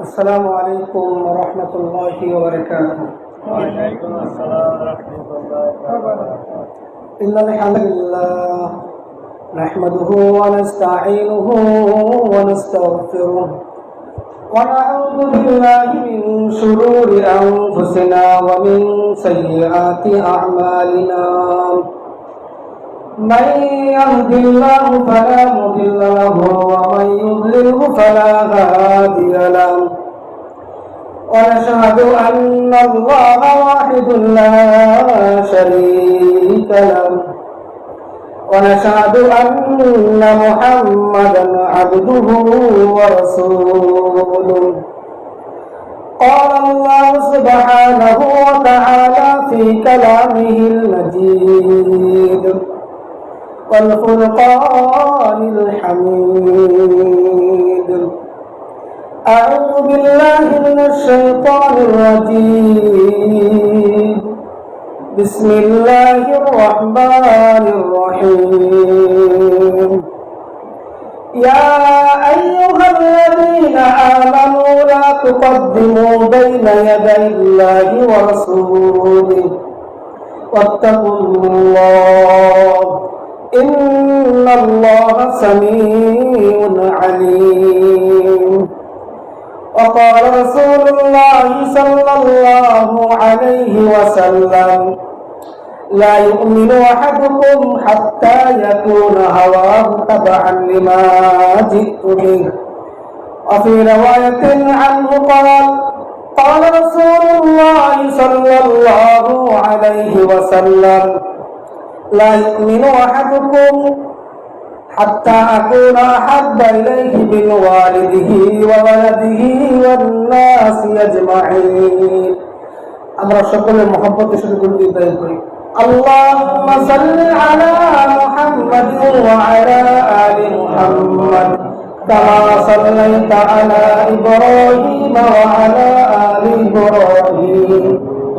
السلام عليكم ورحمة الله وبركاته وعليكم السلام ورحمة الله وبركاته إن الحمد لله نحمده ونستعينه ونستغفره ونعوذ بالله من شرور أنفسنا ومن سيئات أعمالنا من يهد الله فلا مضل له ومن يضلله فلا هادي له ونشهد أن الله واحد لا شريك له ونشهد أن محمدا عبده ورسوله قال الله سبحانه وتعالى في كلامه المجيد والفرقان الحميد. أعوذ بالله من الشيطان الرجيم. بسم الله الرحمن الرحيم. يا أيها الذين آمنوا لا تقدموا بين يدي الله ورسوله. واتقوا الله. إن الله سميع عليم وقال رسول الله صلى الله عليه وسلم لا يؤمن أحدكم حتى يكون هواه تبعا لما جئت به وفي رواية عنه قال قال رسول الله صلى الله عليه وسلم لا يؤمن أحدكم حتى أكون أحب إليه من والده وولده والناس أجمعين আমরা সকলের মহব্বতের সাথে গুরুত্ব ইব্রাহিম করি اللهم صل على محمد وعلى آل محمد كما صليت على إبراهيم وعلى آل إبراهيم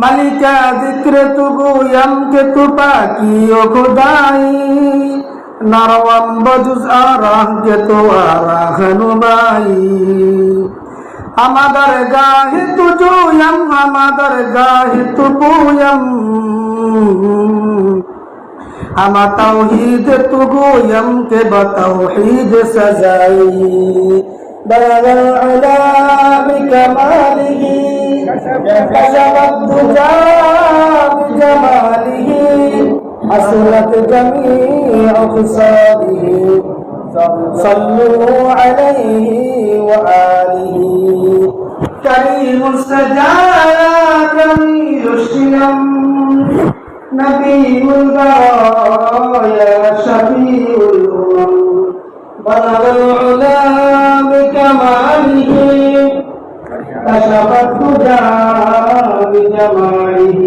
মালিকা দিক্রে তুগু ইয়ামকে তুপা কি ও খোদাই? নারওয়াম বজুজ আরাহ কে তো আরাহ নুমাই আমাদের গাহে তুজুয়াম আমাদের গাহে তুবুয়াম আমা তাওহীদ তুগুয়াম কে বা তাওহীদ সাজাই। بلغ العلا بكماله كشف الدجى بجماله حسنت جميع خصاله. صلوا عليه وآله. كريم السجايا جميل الشلم نبي البرايا شفيع الأمم. بلغ العلا بكماله كشف الهدى بجماله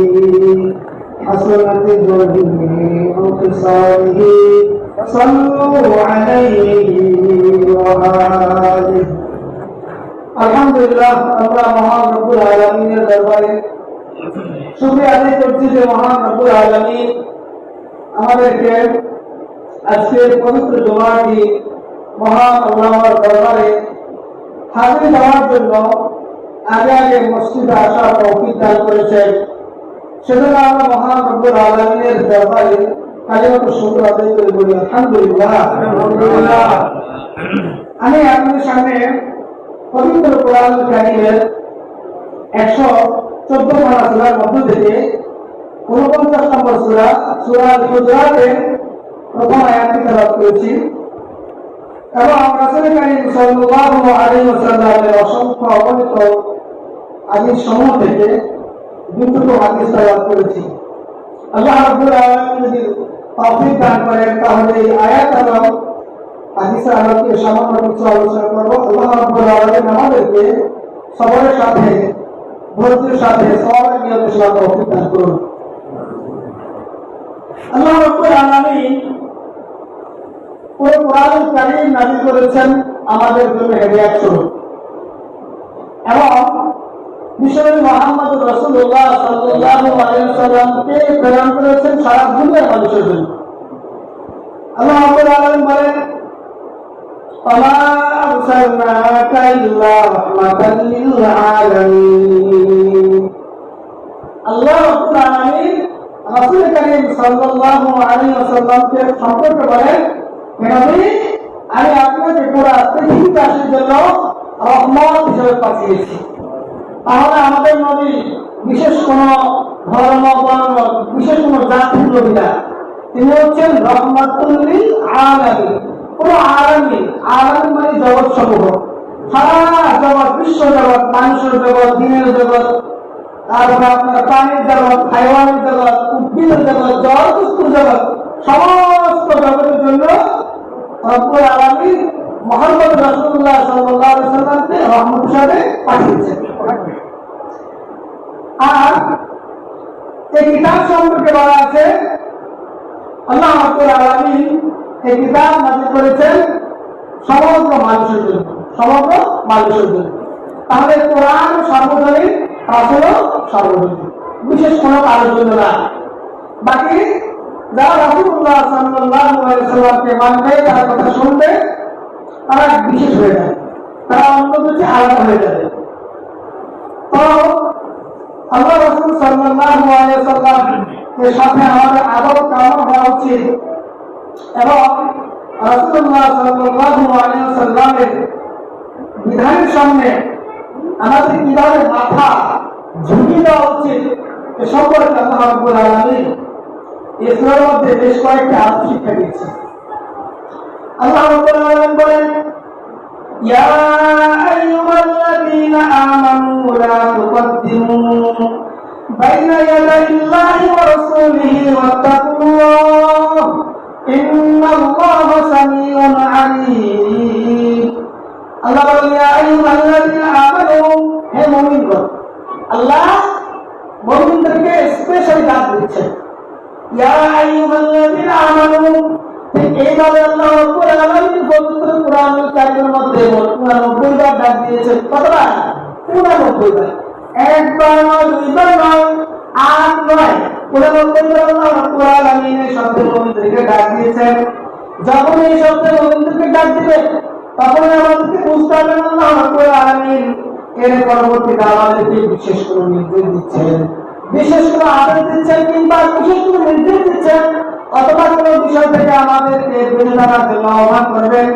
حسنت جميع خصاله صلوا عليه وآله আলহামদুলিল্লাহ আমরা মহান রব্বুল আলমিনের দরবারে শুক্রিয়া আদায় করছি যে মহান রব্বুল আলমিন আমাদেরকে আজকের পবিত্র জমাটি মহান আল্লাহর দরবারে হাজির হওয়ার জন্য আগে আগে মসজিদে আসার তৌফিক দান করেছেন সেজন্য আমরা মহান রব্বুল আলমিনের দরবারে কালিমত শুক্র আদায় করে বলি আলহামদুলিল্লাহ। আমি আপনাদের সামনে পবিত্র কোরআন কারিমের একশো চোদ্দ পারা সুরার মধ্য থেকে উনপঞ্চাশ নম্বর সুরা সুরার গুজরাটের প্রথম আয়াতটি তেলাওয়াত করেছি। এবং রাসূল কারীম সাল্লাল্লাহু আলাইহি ওয়াসাল্লামের অসংখ্য অগণিত হাদিস সমূহ থেকে দুটো হাদিস তেলাওয়াত করেছি। আল্লাহ রাব্বুল আলামিন যদি তৌফিক দান করেন, তাহলে এই আয়াত এবং আমাদেরকে সবরের সাথে ধৈর্যের সাথে, সবার নিয়তের করুন। আল্লাহ পুরো কোরআন কারীম নাযিল করেছেন আমাদের জন্য হেদায়েত স্বরূপ এবং বিশ্বনবী মুহাম্মদ রাসূলুল্লাহ সাল্লাল্লাহু আলাইহি ওয়াসাল্লামকে প্রেরণ করেছেন সারা দুনিয়ার মানুষের জন্য আল্লাহ রাব্বুল আলামিন বলেন وما أرسلناك إلا رحمة للعالمين আল্লাহ রাব্বুল আলামিন রাসূল করিম সাল্লাল্লাহু আলাইহি ওয়াসাল্লামকে সম্পর্কে বলেন আমি আপনাকে পুরো পৃথিবীবাসীর জন্য রহমত হিসেবে পাঠিয়েছি। তাহলে আমাদের নবী বিশেষ কোন ধর্ম বর্ণ, বিশেষ কোন জাতির নবী না তিনি হচ্ছেন রহমাতুল্লিল আলামিন। পুরো আলামিন আলামিন মানে জগৎ সমূহ সারা জগৎ, বিশ্ব জগৎ, মানুষের জগৎ, দিনের জগৎ, তারপরে আপনার প্রাণীর জগৎ, হাইওয়ানের জগৎ, উদ্ভিদের জগৎ জল জগৎ। সমস্ত জগতের জন্য রব্বুল আলামিন মোহাম্মদ রাসূলুল্লাহ সাল্লাল্লাহু আলাইহি সাল্লামকে রহমত হিসাবে পাঠিয়েছেন। আর এই কিতাব সম্পর্কে বলা আছে, আল্লাহ রাব্বুল আলামিন এই কিতাব নাযিল করেছেন সমগ্র মানুষের জন্য, সমগ্র মানুষের জন্য। তাহলে কোরআন সর্বজনীন, রাসূলও সর্বজনীন। বিশেষ কোনো কারোর জন্য না। বাকি যারা আলাইহি সাল্লামকে মানবে, তার কথা শুনবে, তারা বিশেষ হয়ে যায় তারা অন্য কিছু আলাদা হয়ে যাবে। তো আল্লাহ রাসূল সাল্লাল্লাহু আলাইহি সাল্লাম এর কামনা হওয়া উচিত। এবং রাসূলুল্লাহ সাল্লাল্লাহু আলাইহি সাল্লামের বিধানের সামনে আমাদের কীভাবে মাথা ঝুঁকি দেওয়া উচিত। এ সম্পর্কে আল্লাহ রাব্বুল ইসলামের মধ্যে বেশ কয়েকটা আদব শিক্ষা দিয়েছে। আল্লাহ রাব্বুল আলামিন বলেন, ইয়া আইয়ুহাল্লাযীনা আমানু লা তুকদ্দিমু বাইনা ইয়াদাইল্লাহি ওয়া রাসূলিহি ওয়াত্তাকুল্লাহ ইন্নাল্লাহা সামিউন আলীম. আল্লাহ বলেন, ইয়া আইয়ুহাল্লাযীনা আমানু, হে মুমিনগণ, আল্লাহ মুমিনদেরকে স্পেশাল দান দিচ্ছেন। এইভাবে আল্লাহ পবিত্র কোরআনুল কারীমের মধ্যে 99 বার ডাক দিয়েছেন। কতবার? 99 বার। একবার নয়, দুইবার নয় আট নয়। 99 বার আল্লাহ রাব্বুল আলামিন এই শব্দে মুমিনদেরকে ডাক দিয়েছেন। যখন এই শব্দে মুমিনদেরকে ডাক দিবেন তখন আমাদেরকে বুঝতে হবে আল্লাহ রাব্বুল আলামিন এর পরবর্তীতে আমাদেরকে বিশেষ করে নির্দেশ দিচ্ছেন। বিশেষ করে আদেশ দিচ্ছেন কিংবা বিশেষ করে নির্দেশ দিচ্ছেন অথবা কোনো বিষয় থেকে আমাদেরকে বেঁচে থাকার জন্য আহ্বান করবেন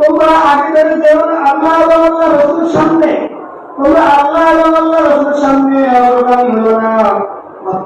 তোমরা আগে এবং আল্লাহ রসুল সামনে, তোমরা আল্লাহ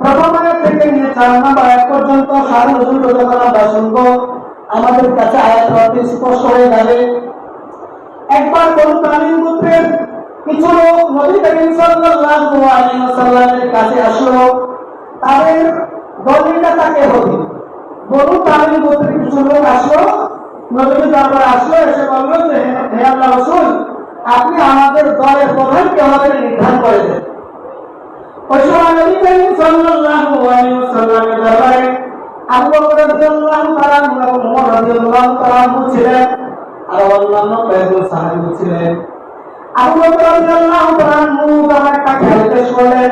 প্রথম থেকে নিয়ে চার নম্বর আয়াত পর্যন্ত সারা নতুন যখন আমরা শুনব। আমাদের কাছে আয়াত অর্থ স্পষ্ট হয়ে যাবে। একবার কোন তামিম গোত্রের কিছু লোক নবী করিম সাল্লাল্লাহু আলাইহি ওয়াসাল্লামের কাছে আসলো। তাদের দলিলটা তাকে হবে বনু তামিম গোত্রের কিছু লোক আসলো। নবীর দরবারে আসলো, এসে বলল যে, হে আল্লাহ রাসূল, আপনি আমাদের দলের প্রধান কে হবে নির্ধারণ করে দেন। ওই সময় নবী করিম সাল্লাল্লাহু আলাইহি ওয়াসাল্লামের দরবারে আবু বকর রাদিয়াল্লাহু তাআলা এবং ওমর রাদিয়াল্লাহু তাআলা ছিলেন আর অন্যান্য কয়েকজন সাহাবী ছিলেন আবু বকর রাদিয়াল্লাহু তাআলা একটা খেয়াল পেশ করলেন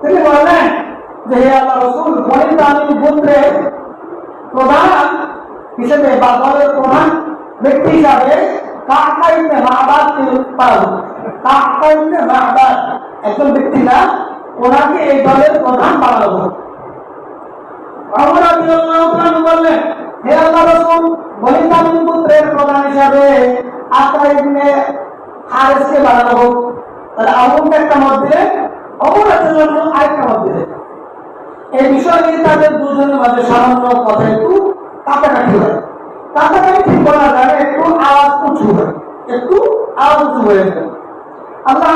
তিনি বললেন যে হে আল্লাহ রাসূল বনি তামিম গোত্রের প্রধান হিসেবে বা দলের প্রধান ব্যক্তি হিসাবে কাকা ইবনে মাহবাদ পাল কাকা ইবনে মাহবাদ একজন ব্যক্তি না, ওনাকে এই দলের প্রধান বানানো হোক ওমর বললেন, হে আল্লাহ রাসূল বনি পুত্রের প্রধান হিসাবে বানানো হোক। দুজনের একটু একটু উঁচু হয় উঁচু হয়ে আল্লাহ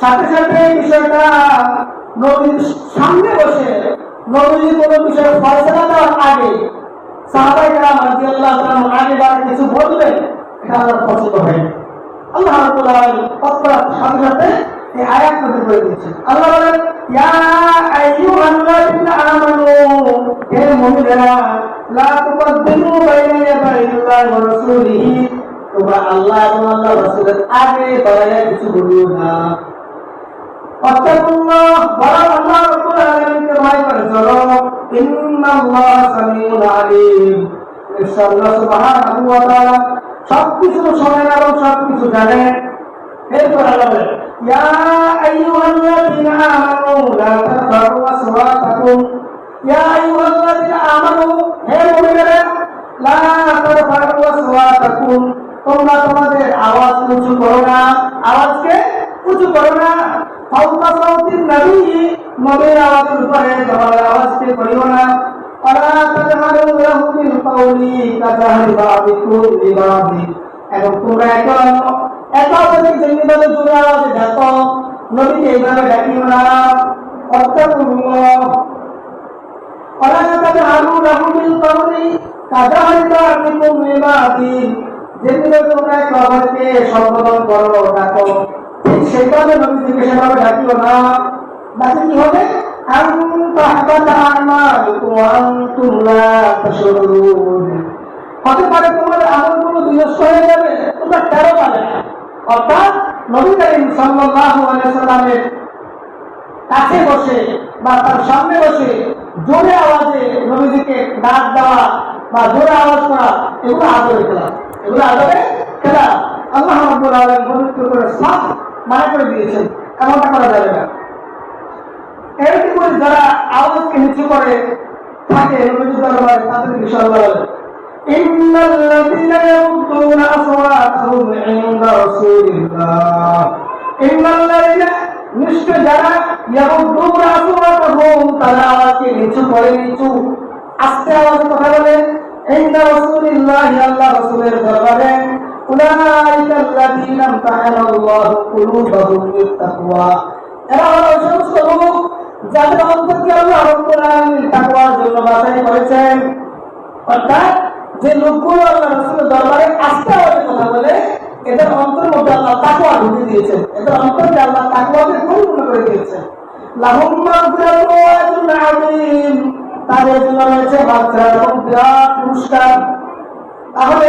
সাথে সাথে এই বিষয়টা নবীর সামনে বসে নবীজি কোনো বিষয়ে ফয়সলা দেওয়ার আগে সাহাবাই কালাম রাদিয়াল্লাহু তাআলা আগে কিছু বলবেন, এটা আমার পছন্দ হয়নি আল্লাহ আলামিন তৎক্ষণাৎ সাথে সাথে এই আয়াত করে দিয়েছেন। আল্লাহ বলেন, ইয়া আইয়ুহাল্লাযীনা আমানু, হে মুমিনেরা, লা তুকদ্দিমু বাইনা ইয়াদাইল্লাহি ওয়া রাসূলিহি। তোমরা আল্লাহ এবং আল্লাহ রাসূলের আগে বাড়াইয়া কিছু বলিও না। সবকিছু শোনেন এবং সবকিছু জানেন। তোমরা তোমাদের আওয়াজ উঁচু করো না। আওয়াজকে উঁচু করো না। ফাউকা সাউতিন নবী নবীর আওয়াজের উপরে তোমাদের আওয়াজকে করিও না তাজহারু লাহু বিল কাওলি কাজাহরি বাবিকুম লিবাদি এবং তোমরা একে অন্য একে অপরকে যেভাবে জোরে আওয়াজে ডাকো নবীকে এইভাবে ডাকিও না ওয়ালা তাজহারু লাহু বিল কাওলি কাজাহরি বাবিকুম লিবাদি যেগুলো তোমরা একে অপরকে সম্বোধন করো ডাকিও না কি হবে হতে পারে তোমার হয়ে যাবে তোমরা অর্থাৎ নবী করিম কাছে বসে বা তার সামনে বসে জোরে আওয়াজে নবীজিকে ডাক দেওয়া বা জোরে আওয়াজ করা এগুলো আদরে খেলা এগুলো আদরে খেলা আল্লাহ পবিত্র করে সাফ মানা করে দিয়েছেন এমনটা করা যাবে না এরকম করে যারা আওয়াজকে নিচু করে থাকে নবীজি দরবারে তাদের বিষয় বলেন إن الذين يغضون أصواتهم عند رسول الله إن الذين নিশ্চয় যারা ইয়াবুদ্দুন আসওয়াতাহুম তারা আওয়াজকে নিচু করে নিচু আস্তে আওয়াজে কথা বলে ইনদা রাসূলিল্লাহি আল্লাহ রাসূলের দরবারে যাদের অন্তরকে আল্লাহ রাব্বুল আলামিন তাকওয়ার জন্য অর্থাৎ যে লোকগুলো দরবারে বলে, এদের অন্তর মধ্যে করে জন্য রয়েছে তাহলে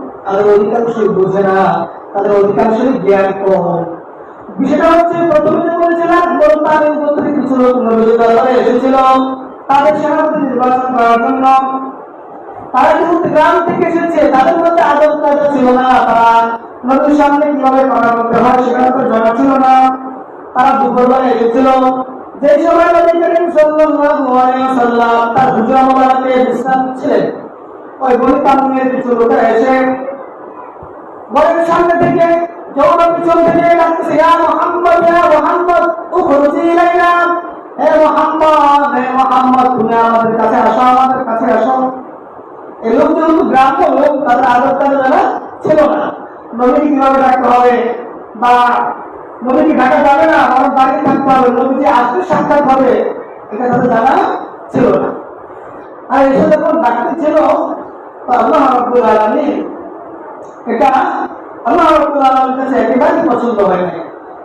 তাদের অধিকাংশই বোঝে না, তাদের অধিকাংশই জ্ঞান কম। বিষয়টা হচ্ছে, প্রথমে বলেছিলাম কিছু লোক নবীজি দরবারে এসেছিল। তাদের সেনাপতি নির্বাচন করার জন্য। তারা যেহেতু গ্রাম থেকে এসেছে, তাদের মধ্যে আদব ছিল না। তারা নদীর সামনে কীভাবে কথা হয় সেটা তো জানা ছিল না। তারা দুপুরবেলা এসেছিল। যে সময় নবী করিম সাল্লাল্লাহু আলাইহি ওয়াসাল্লাম তার হুজরা মোবারকে বিশ্রাম ছিলেন ওই গলি পালনের কিছু লোকেরা এসে ঘরের সামনে থেকে যৌন পিছন থেকে ডাকতেছে, ইয়া মুহাম্মদ ইয়া মুহাম্মদ, উখরুজি ইলাইনা। হে মুহাম্মদ হে মুহাম্মদ, তুমি আমাদের কাছে আসো, আমাদের কাছে আসো। এই লোক যেহেতু গ্রাম্য লোক, তাদের আদর তাদের জানা ছিল না। নবীকে কীভাবে ডাকতে হবে? বা নবীকে ডাকা যাবে না আমার দাঁড়িয়ে থাকতে হবে নবীজি আসলে সাক্ষাৎ হবে, এটা তাদের জানা ছিল না। আর এসে যখন ডাকতে ছিল, তো আল্লাহ রাব্বুল আলামিন এটা আল্লাহ কাছে একেবারেই পছন্দ হয়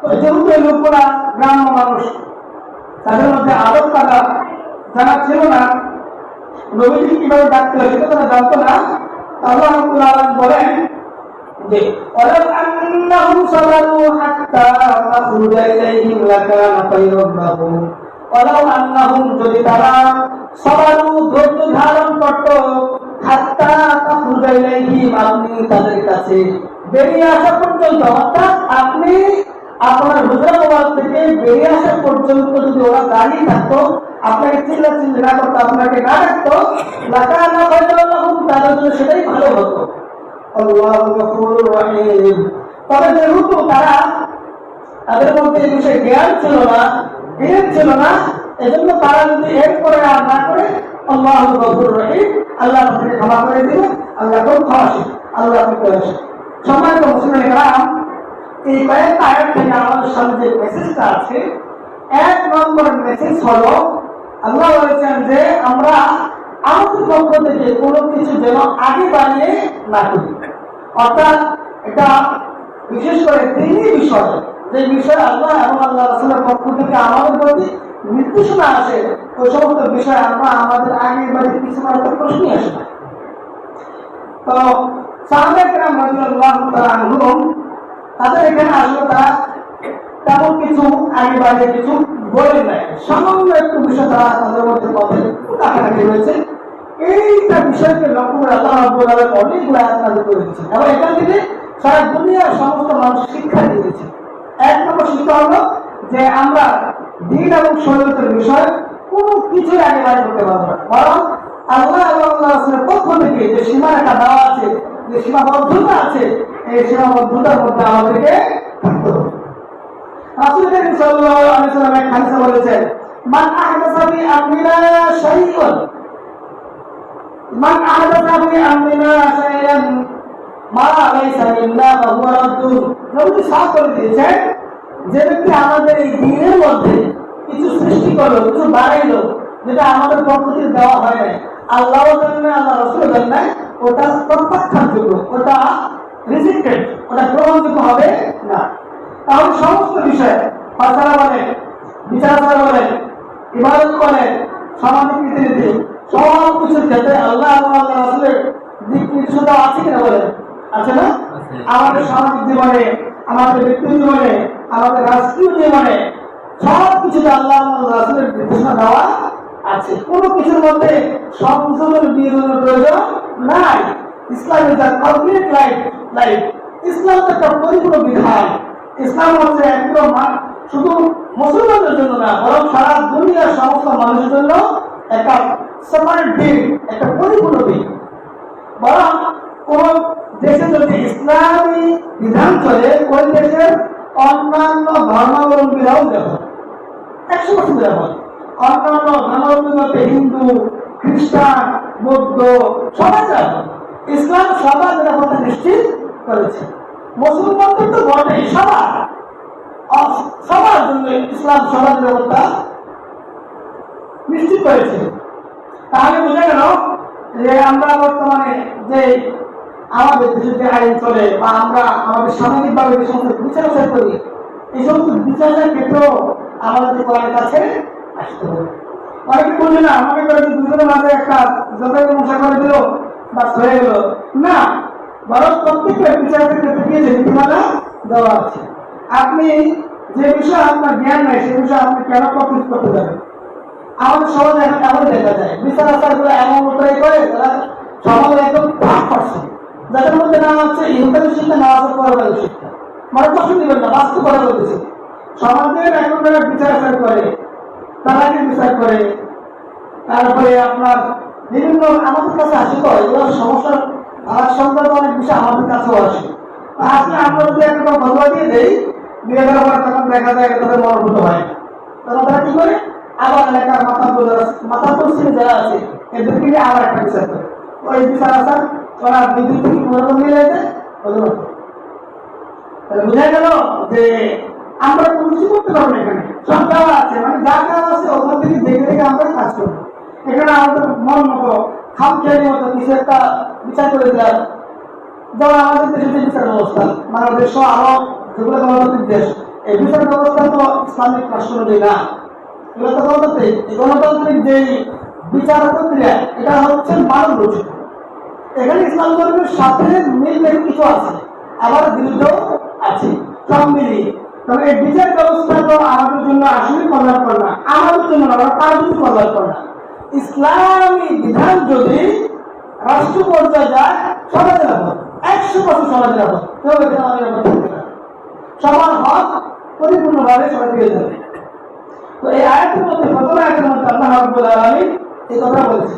তো যেহেতু এই মানুষ। তাদের মধ্যে জানা ছিল না, নবীজি কীভাবে ডাকতে হয় সেটা তারা জানতো না। আল্লাহ বলেন যদি তারা সাবারু ধৈর্য ধারণ করত আপনি তাদের কাছে বেরিয়ে আসা পর্যন্ত, অর্থাৎ আপনি আপনার হুজরাবাদ থেকে বেরিয়ে আসা পর্যন্ত যদি ওরা দাঁড়িয়ে থাকতো, আপনাকে চিল্লা চিল্লি না করতো, আপনাকে না ডাকতো লাকানা খায়রান লাহুম তাদের জন্য সেটাই ভালো হতো। তবে যেহেতু তারা তাদের মধ্যে এই বিষয়ে জ্ঞান ছিল না, জ্ঞান ছিল না, এজন্য তারা যদি এর করে আর না করে আল্লাহ গফুর রহিম। আল্লাহ ক্ষমা করে দিবে আল্লাহ খুব ক্ষমাশীল আল্লাহ আপনি করেছে সম্মানিত মুসলিম রাম এই কয়েকটা আয়াত আমাদের সামনে যে মেসেজটা আছে, এক নম্বর মেসেজ হলো, আল্লাহ বলেছেন যে, আমরা আমাদের পক্ষ থেকে কোনো কিছু যেন আগে বাড়িয়ে না করি। অর্থাৎ এটা বিশেষ করে তিনই বিষয়, যে বিষয় আল্লাহ এবং আল্লাহ রাসুলের পক্ষ থেকে আমাদের প্রতি নির্দেশনা আসে। ওই সমস্ত বিষয় আমরা আমাদের আগে বাড়ি কিছু একটা প্রশ্নই আসে তো আনহুম, তাদের এখানে আসলে তারা তেমন কিছু আগে বাড়িয়ে কিছু বলে নাই। সামান্য একটু বিষয় তারা তাদের মধ্যে পথে কাছাকাছি রয়েছে এইটা বিষয়কে লক্ষ্য করে আল্লাহ রাব্বুল আলামিন অনেকগুলো আয়াত নাযিল করে দিয়েছেন। এবং এখান থেকে সারা দুনিয়ার সমস্ত মানুষ শিক্ষা দিয়েছে এক নম্বর শিক্ষা হলো যে আমরা দিন এবং শরীয়তের বিষয় কোনো কিছুই আগে বাড়ি করতে পারব না। বরং আল্লাহ এবং আল্লাহ রাসূলের পক্ষ থেকে যে সীমারেখা দেওয়া আছে, যে সীমাবদ্ধতা আছে, এই সীমাবদ্ধতার মধ্যে আমাদেরকে থাকতে যে ব্যক্তি আমাদের এই দিনের মধ্যে কিছু সৃষ্টি করল কিছু বাড়াইলো যেটা আমাদের থেকে দেওয়া হয় নাই আল্লাহ জানেন না আল্লাহ রসুল জানেন না ওটা প্রত্যাখ্যানযোগ্য ওটা রিজেক্টেড ওটা গ্রহণযোগ্য হবে না। তাহলে সমস্ত বিষয়ে ফাঁসারা বলেন বিচারাচার বলেন ইবাদত বলেন সামাজিক রীতিনীতি সব কিছুর ক্ষেত্রে আল্লাহ আল্লাহ রাসুলের দিক নির্দেশনা আছে কিনা বলেন? আছে না? আমাদের সামাজিক জীবনে আমাদের ব্যক্তি জীবনে, আমাদের রাষ্ট্রীয় জীবনে সব কিছুতে আল্লাহ রাসুলের নির্দেশনা দেওয়া আছে। কোনো কিছুর মধ্যে সংশোধন বিরোধের প্রয়োজন নাই। Islam is the complete life life Islam তো একটা পরিপূর্ণ বিধান। ইসলাম হচ্ছে একদম শুধু মুসলমানদের জন্য না, বরং সারা দুনিয়ার সমস্ত মানুষের জন্য একটা সেপারেট দিন একটা পরিপূর্ণ দিন বরং কোন দেশে যদি ইসলামী বিধান চলে ওই দেশের অন্যান্য ধর্মাবলম্বীরাও দেখো। একশো বছর দেখো। অন্যান্য ধর্মাবলম্বী হিন্দু, খ্রিস্টান, বৌদ্ধ, সবাই দেখো। ইসলাম সবার নিরাপত্তা নিশ্চিত করেছে। মুসলমানদের তো বটেই, সবার। সবার জন্য ইসলাম সবার নিরাপত্তা নিশ্চিত করেছে। তাহলে বোঝা গেল যে আমরা বর্তমানে যে আমাদের যে আইন চলে বা আমরা আমাদের সামাজিকভাবে যে সমস্ত বিচার আচার করি, এই সমস্ত বিচারের ক্ষেত্রেও আমাদের কোরআনের কাছে আসতে হবে। অনেকে বলছে না আমাকে করে দুজনের মাঝে একটা জবাই মশা করে দিল বা হয়ে গেল। না, বরং প্রত্যেকের বিচারের ক্ষেত্রে গিয়ে যে নীতিমালা দেওয়া আছে। আপনি যে বিষয়ে আপনার জ্ঞান নাই, সে বিষয়ে আপনি কেন প্রকৃত করতে যাবেন? আমাদের সমাজে এখন এমন দেখা যায়, বিচার আচারগুলো এমন উপায় করে, তারা সমাজে একদম পাক করছে। যাদের মধ্যে নাম হচ্ছে ইহুকারি শিক্ষা না আছে শিক্ষা। মানে কষ্ট দিবেন না, বাস্তব কথা বলতেছি। সমাজের এখন যারা বিচার আচার করে তারাকে বিচার করে? তারপরে আপনার বিভিন্ন আমাদের কাছে আসে তো, এগুলো সমস্যার আর সংক্রান্ত অনেক বিষয় আমাদের কাছেও আসে। আসলে আমরা যদি একটা ফতোয়া দিয়ে দেই দিয়ে দেওয়ার তখন দেখা যায় তাদের মনোভূত হয় না। তখন তারা কি করে? আবার এলাকার মাথা মাথা তসিলে যারা আছে, এদেরকে আবার একটা বিচার করে। ওই বিচার আসার ওরা বিদ্যুৎ থেকে পুনর্বন নিয়ে যায় ওদের মতো। তাহলে বোঝা গেল যে আমরা কোনো কিছু করতে পারব না এখানে। সব দেওয়া আছে মানে যা আছে ওখান থেকে দেখে দেখে আমরা কাজ করব। এখানে আমাদের মন মতো খাম খেয়ালি মতো কিছু একটা বিচার করে দিলাম যেমন আমাদের যে বিচার ব্যবস্থা সহ আরও যেগুলো গণতান্ত্রিক দেশ, এই বিচার ব্যবস্থা তো ইসলামিক রাষ্ট্র অনুযায়ী না। এগুলো তো গণতান্ত্রিক। গণতান্ত্রিক যে বিচার প্রক্রিয়া, এটা হচ্ছে মানব রচিত। এখানে ইসলাম ধর্মের সাথে মিল বেশ কিছু আছে। আবার বিরুদ্ধেও আছে। সব মিলিয়ে। তবে এই বিচার ব্যবস্থা তো আমাদের জন্য আসলে কল্যাণকর না, আমাদের জন্য আমরা তার জন্য কল্যাণকর না। ইসলামী বিধান যদি রাষ্ট্র পর্যায়ে যায় সবাই নিরাপদ। একশো বছর সবাই নিরাপদ। কেউ এখানে আমার থাকবে না। সবার হক পরিপূর্ণভাবে সবাই পেয়ে যাবে। তো এই আয়াতের মধ্যে প্রথম আয়াতের মধ্যে আল্লাহ রাব্বুল আলামিন এই কথা বলেছে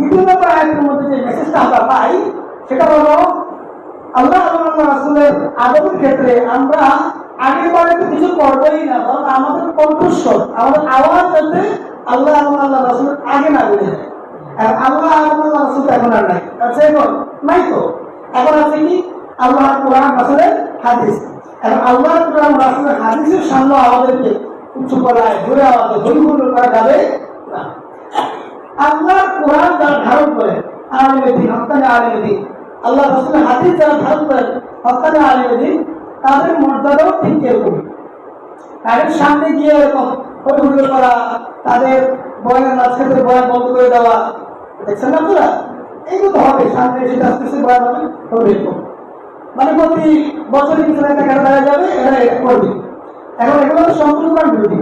দ্বিতীয় নম্বর আয়াতের মধ্যে যে মেসেজটা আমরা পাই, সেটা হলো, আল্লাহ রাসূলের আদবের ক্ষেত্রে আমরা আগের বারে তো কিছু করবোই না বরং আমাদের কণ্ঠস্বর, আমাদের আওয়াজ যাতে আল্লাহ আল্লাহ রাসূলের আগে না বেড়ে যায়। আর আল্লাহ আল্লাহ রাসূল এখন আর নাই। আছে এখন নাই তো? এখন আছে কি? আল্লাহ কোরআন রাসূলের হাদিস। এবং আল্লাহ কোরআন রাসূলের হাদিসের সামনে আমাদেরকে উচ্চ করায় জোরে আওয়াজে হরিগুলো করা যাবে না। আল্লাহ কোরআন যারা ধারণ করে আলিমে দিন হকানে আলিমে দিন। আল্লাহ রসুলের হাদিস যারা ধারণ করেন হকানে আলিমে দিন, তাদের মর্যাদাও ঠিক এরকম। তাদের সামনে গিয়ে এরকম হরিগুলো করা, তাদের বয়ানের মাঝখানে বয়ান বন্ধ করে দেওয়া, দেখছেন আপনারা? এইগুলো হবে, সামনে এসে আস্তে আস্তে বয়ান হবে হবে মানে প্রতি বছরে কিছু একটা কেন দেখা যাবে এটা করবে। এখন এগুলো সম্পূর্ণ বিরোধী।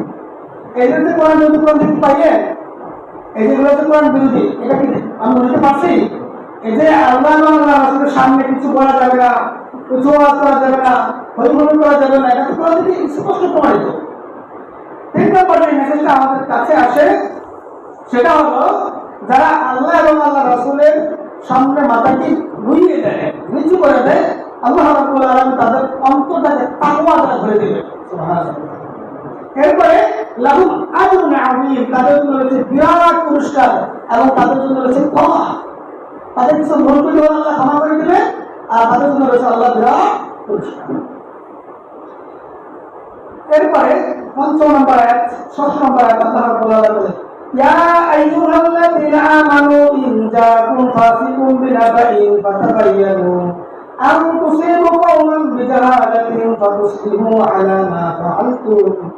এই যে কোরআন বিরোধী কোরআন দেখতে পাইয়ে যে আমি এই যে সামনে কিছু বলা যাবে না, কিছু করা যাবে না হরিমন করা যাবে না, এটা তো কোরআন থেকে স্পষ্ট প্রমাণিত। তিন নম্বরে এই মেসেজটা আমাদের কাছে আসে, সেটা হলো, যারা আল্লাহ এবং আল্লাহ রাসূলের সামনে ঘুরিয়ে দেয়, নিচু করে দেয়, আল্লাহ রাব্বুল আলামিন তাদের অন্তরটাকে দ্বারা ধরে দেবে এরপরে লাহুম আজরুন আযীম, তাদের জন্য রয়েছে বিরাট পুরস্কার এবং তাদের জন্য রয়েছে ক্ষমা। তাদের কিছু ভুল করে আল্লাহ ক্ষমা করে দিবে আর তাদের জন্য রয়েছে আল্লাহ বিরাট পুরস্কার। এরপরে পঞ্চম নম্বর আয়াত, ষষ্ঠ নম্বর আয়াত আল্লাহ রাব্বুল আলামিন ইয়া ইন জাআকুম ফাসিকুম বিনাবাইন ফাতাবায়ানু আন তুসিবু মা ফাআলতুম নাদিমিন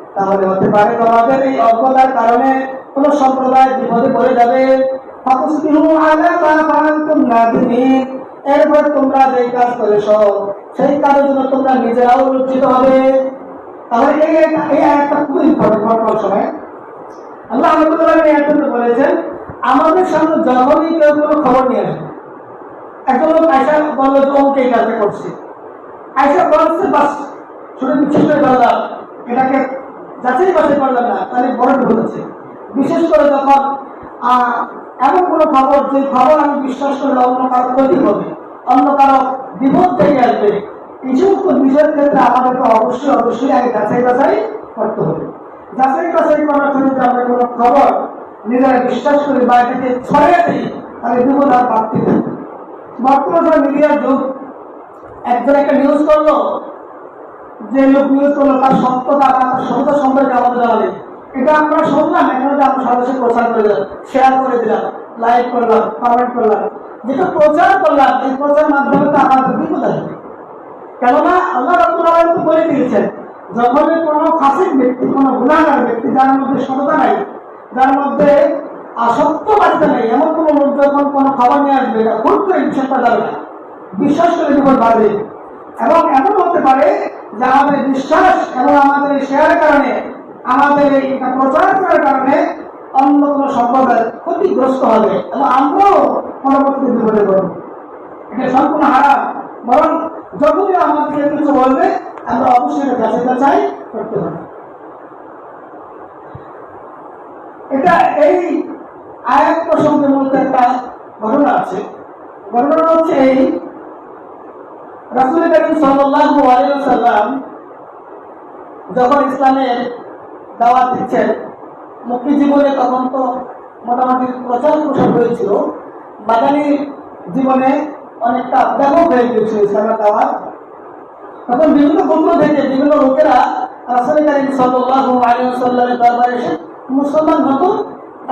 তাহলে হতে পারে তোমাদের এই অজ্ঞতার কারণে কোন সম্প্রদায় বিপদে পড়ে যাবে। এরপর তোমরা যে কাজ করেছ, সেই কাজের জন্য তোমরা নিজেরাও লজ্জিত হবে। তাহলে এই এই একটা সময় আল্লাহ আলহামদুলিল্লাহ বলেছেন, আমাদের সামনে যখনই কেউ কোনো খবর নিয়ে আসবে একজন লোক আয়সা বলল যে অঙ্কে এই কাজটা করছে। আয়সা বলছে, বাস করে বললাম এটাকে যাচাই বাছাই করলাম না, তাহলে বড় ভুল হচ্ছে বিশেষ করে যখন এমন কোনো খবর, যে খবর আমি বিশ্বাস করলে অন্য কারও ক্ষতি হবে, অন্য কারও বিপদ থেকে আসবে, এই সমস্ত বিষয়ের ক্ষেত্রে আমাদেরকে অবশ্যই অবশ্যই আগে যাচাই বাছাই করতে হবে। যাচাই বাছাই করার জন্য যদি আমরা কোনো খবর নিজেরা বিশ্বাস করি বা এটাকে ছড়িয়ে দিই, তাহলে বিপদ আর বাড়তে বর্তমান মিডিয়ার যুগ, একজন একটা নিউজ করল যে লোক নিউজ তার সত্যতা তার সত্যতা সম্পর্কে আমাদের জানা নেই। এটা আমরা শুনলাম, এখানে যে আমরা সরাসরি প্রচার করে দিলাম শেয়ার করে দিলাম লাইক করলাম কমেন্ট করলাম। যেটা প্রচার করলাম, এই প্রচার মাধ্যমে তো আমাদের বিপদ আসবে কেননা আল্লাহ রব্বুল আলামিন তো বলে দিয়েছেন, যখন কোনো ফাসিক ব্যক্তি, কোনো গুণাগার ব্যক্তি, যার মধ্যে সততা নাই, যার মধ্যে আসত্যবাদিতা নেই, এমন কোনো লোক যখন কোনো খাবার নিয়ে আসবে, এটা হুট করে বিশ্বাস করা যাবে বিশ্বাস করে জীবন বাড়বে এবং এমন হতে পারে যে আমাদের বিশ্বাস এবং আমাদের এই শেয়ারের কারণে, আমাদের এই প্রচার করার কারণে অন্য কোনো সম্প্রদায় ক্ষতিগ্রস্ত হবে এবং আমরাও পরবর্তীতে বিপদে পড়ব। এটা সম্পূর্ণ হারাম। বরং যখনই আমাদেরকে কিছু বলবে, আমরা অবশ্যই এটা বাছাই করতে হবে। এটা এই আয়াত প্রসঙ্গের মধ্যে একটা ঘটনা আছে। ঘটনাটা হচ্ছে এই রাসুল করিম সাল্লাল্লাহু আলাইহি ওয়াসাল্লাম যখন ইসলামের দাওয়াত দিচ্ছেন মুক্তি জীবনে তখন তো মোটামুটি প্রচার প্রসার হয়েছিল। বাগানি জীবনে অনেকটা ব্যাপক হয়ে গিয়েছিল ইসলামের দাওয়াত। তখন বিভিন্ন থেকে বিভিন্ন লোকেরা রাসূল করিম সাল্লাল্লাহু আলাইহি ওয়াসাল্লামের দরবারে এসে মুসলমান হতো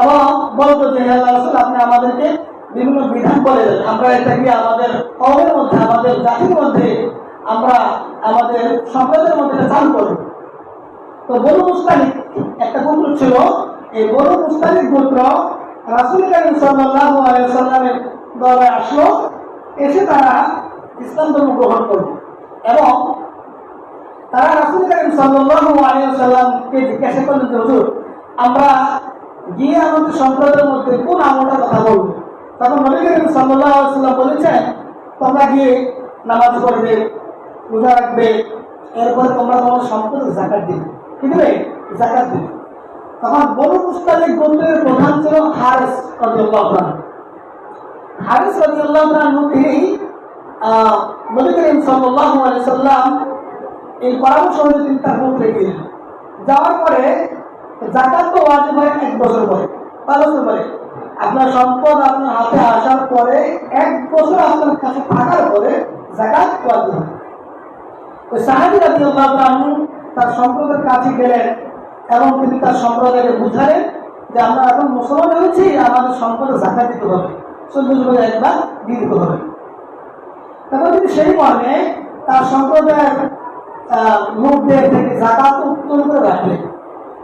এবং বলতো যে রাসূল, আপনি আমাদেরকে বিভিন্ন বিধান বলে আমরা এটাকে আমাদের কওমের মধ্যে, আমাদের জাতির মধ্যে আমরা আমাদের সম্প্রদায়ের মধ্যে চালু করব তো বনু মুস্তালিক একটা গোত্র ছিল। এই বনু মুস্তালিক গোত্র রাসূল করিম সাল্লাল্লাহু আলাইহি ওয়াসাল্লামের দরবারে আসলো। এসে তারা ইসলাম ধর্ম গ্রহণ করল এবং তারা রাসূল করিম সাল্লাল্লাহু আলাইহি ওয়াসাল্লামকে জিজ্ঞাসা করলেন যে, হুজুর, আমরা গিয়ে আমাদের সম্প্রদায়ের মধ্যে কোন আমলটা কথা বলব? তখন নবী করিম সাল্লাল্লাহু আলাইহি ওয়াসাল্লাম বলেছেন, তোমরা গিয়ে নামাজ পড়বে রোজা রাখবে, এরপরে তোমরা তোমার সম্পদের জাকাত দিবে। কি দিবে? জাকাত দিবে। তখন বনু মুস্তালিক গোত্রের প্রধান ছিল হারেস আনহু। হারিস আনহু তিনি নবী করিম সাল্লাল্লাহু আলাইহি সাল্লাম এই পরামর্শ অনুযায়ী তিনি তার মুখ রেখে যাওয়ার পরে জাকাত তো ওয়াজিব হয় এক বছর পরে, পাঁচ বছর পরে। আপনার সম্পদ আপনার হাতে আসার পরে এক বছর আপনার কাছে থাকার পরে জাকাত ওয়াজিব হয়। ওই সাহাবি রাদিয়াল্লাহু আনহু তার সম্প্রদায়ের কাছে গেলেন এবং তিনি তার সম্প্রদায়কে বুঝালেন যে আমরা এখন মুসলমান হয়েছি, আমাদের সম্পদে জাকাত দিতে হবে। চল্লিশ বছর একবার দিয়ে দিতে হবে। তখন তিনি সেই মর্মে তার সম্প্রদায়ের লোকদের থেকে জাকাত উত্তোলন করে রাখলেন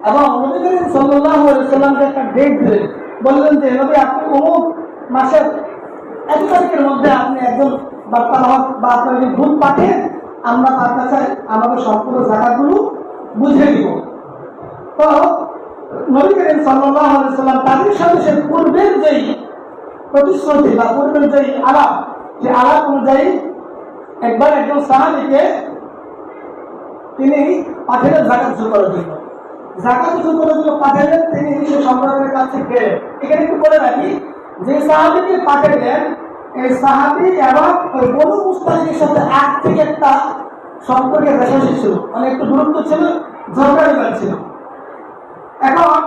এবং নবী করিম আলাইহি সাল্লামকে একটা ডেট দিলেন। বললেন যে, নবী, আপনি অমুক মাসের এক তারিখের মধ্যে আপনি একজন বার্তাবাহক বা আপনার ভূত পাঠেন আমরা তার কাছে আমাদের সম্পূর্ণ জায়গাগুলো বুঝে দিব। তো নবী করিম আলাইহি সাল্লাম তাদের সাথে সে পূর্বের যেই প্রতিশ্রুতি বা পূর্বের যেই আলাপ, যে আলাপ অনুযায়ী একবার একজন সাহাবিকে তিনি পাঠালেন জাকাত শুরু করার জন্য। জাকাত শুরু করার জন্য পাঠালেন তিনি সে সম্প্রদায়ের কাছে গেলেন এখানে একটু বলে রাখি, যে সাহাবিকে পাঠালেন এই সাহাবি এবং ওই বনু মুস্তালিকের সাথে এক থেকে একটা সম্পর্কের রেশাশি ছিল। মানে একটু দূরত্ব ছিল ঝগড়া বিবাদ ছিল। এখন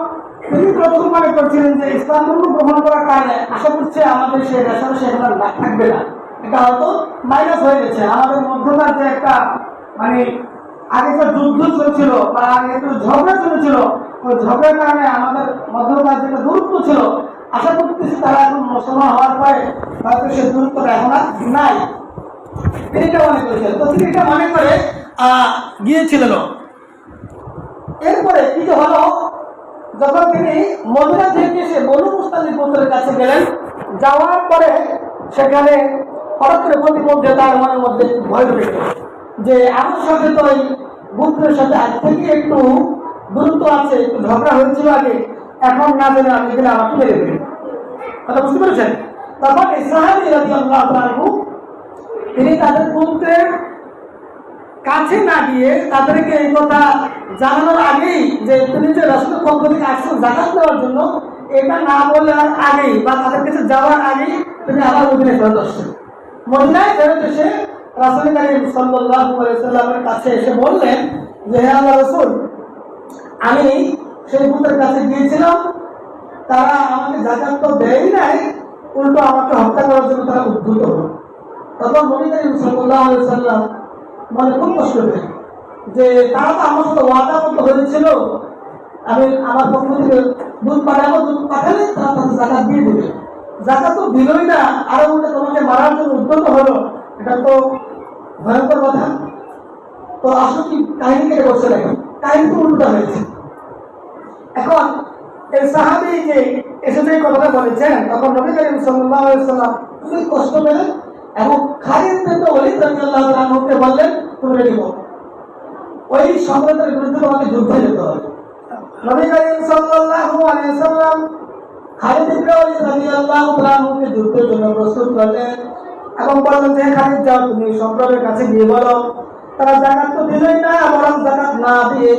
তিনি প্রথম মনে করছিলেন যে ইসলাম ধর্ম গ্রহণ করার কারণে আশা করছে আমাদের সেই এখন না থাকবে না। এটা হয়তো মাইনাস হয়ে গেছে। আমাদের মধ্যকার যে একটা মানে আগে যুদ্ধ চলছিল বা আগে একটু ঝগড়া চলেছিল, ওই ঝগড়ার কারণে আমাদের মধ্যকার যে একটা ছিল আশা করতেছি তারা এখন মুসলমান হওয়ার পরে হয়তো সে দূরত্বটা এখন আর নাই। এটা মনে করেছেন তো তিনি এটা মনে করে আহ, গিয়েছিলেন এরপরে কি যে হলো যখন তিনি মদিনা থেকে এসে বনু মুস্তালিক গোত্রের কাছে গেলেন যাওয়ার পরে সেখানে হঠাৎ করে প্রতিমধ্যে তার মনের মধ্যে ভয় গেল। যে আমার সাথে তো এই গোত্রের সাথে আজ থেকে একটু দূরত্ব আছে একটু ঝগড়া হয়েছিল আগে এখন না জেনে আমি গেলে আমাকে মেরে দেবে কথা বুঝতে পেরেছেন? তখন এই সাহাবি রাদিয়াল্লাহু আনহু, তিনি তাদের পুত্রের কাছে না গিয়ে তাদেরকে এই কথা জানানোর আগেই যে তিনি যে রাষ্ট্রের পক্ষ থেকে আসছেন জাকাত দেওয়ার জন্য, এটা না বলার আগেই বা তাদের কাছে যাওয়ার আগেই তিনি আবার মদিনায় ফেরত আসছেন। মদিনায় ফেরত এসে রাসুল করিম আলাইহি সাল্লামের কাছে এসে বললেন যে হে আল্লাহ রাসূল, আমি সেই পুত্রের কাছে গিয়েছিলাম তারা আমাকে জাকাত তো দেয় নাই, উল্টো আমাকে হত্যা করার জন্য তারা উদ্ধত হলো। তখন নবী সাল্লাল্লাহু সাল্লাম মনে খুব কষ্ট পেলেন যে তারা তো আমার সাথে ওয়াদা মতো হয়েছিল। আমি আমার পক্ষ থেকে দুধ পাঠাবো দুধ পাঠালে তারা তাদের জাকাত দিয়ে দেবে। জাকাত তো দিলই না, আরও উল্টে তোমাকে মারার জন্য উদ্যত হলো। এটা তো ভয়ঙ্কর কথা। তো আসলে কি কাহিনী কেটে বসে রাখি কাহিনী তো উল্টা হয়েছে। এখন এই সাহাবি যে এসে যে কথাটা বলেছেন, তখন নবী করিম আলাইহি সাল্লাম খুবই কষ্ট পেলেন এবং খালিদ বিন ওয়ালিদ রাদিয়াল্লাহু আনহুকে বললেন, তুমি রেডি হও। ওই সম্প্রদায়ের বিরুদ্ধে তোমাকে যুদ্ধে যেতে হবে। নবী করিম সাল্লাল্লাহু আলাইহি সাল্লাম খালিদ বিন ওয়ালিদ রাদিয়াল্লাহু আনহুকে যুদ্ধের জন্য প্রস্তুত করলেন এবং বললেন যে, খালিদ যাও, তুমি সম্প্রদায়ের কাছে গিয়ে বলো। তারা জাকাত তো দিলই না, বরং জাকাত না দিয়ে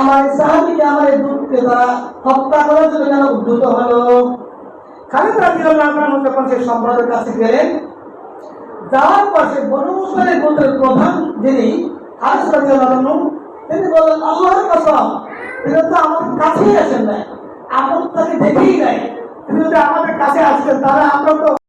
আমার এই সাহাবিকে, আমার এই দুধকে তারা হত্যা করার জন্য কেন উদ্ধত হলো? খালিদ আনহু যখন সেই সম্প্রদায়ের কাছে গেলেন, যাওয়ার পাশে বনু মুসলিমের গোত্রের প্রধান যিনি রাদিয়াল্লাহু আনহু, তিনি বললেন, আল্লাহর কসম, তিনি তো আমার কাছেই আসেন না আমরা তাকে দেখেই নাই। তিনি যদি আমাদের কাছে আসতেন, তাহলে আমরা তো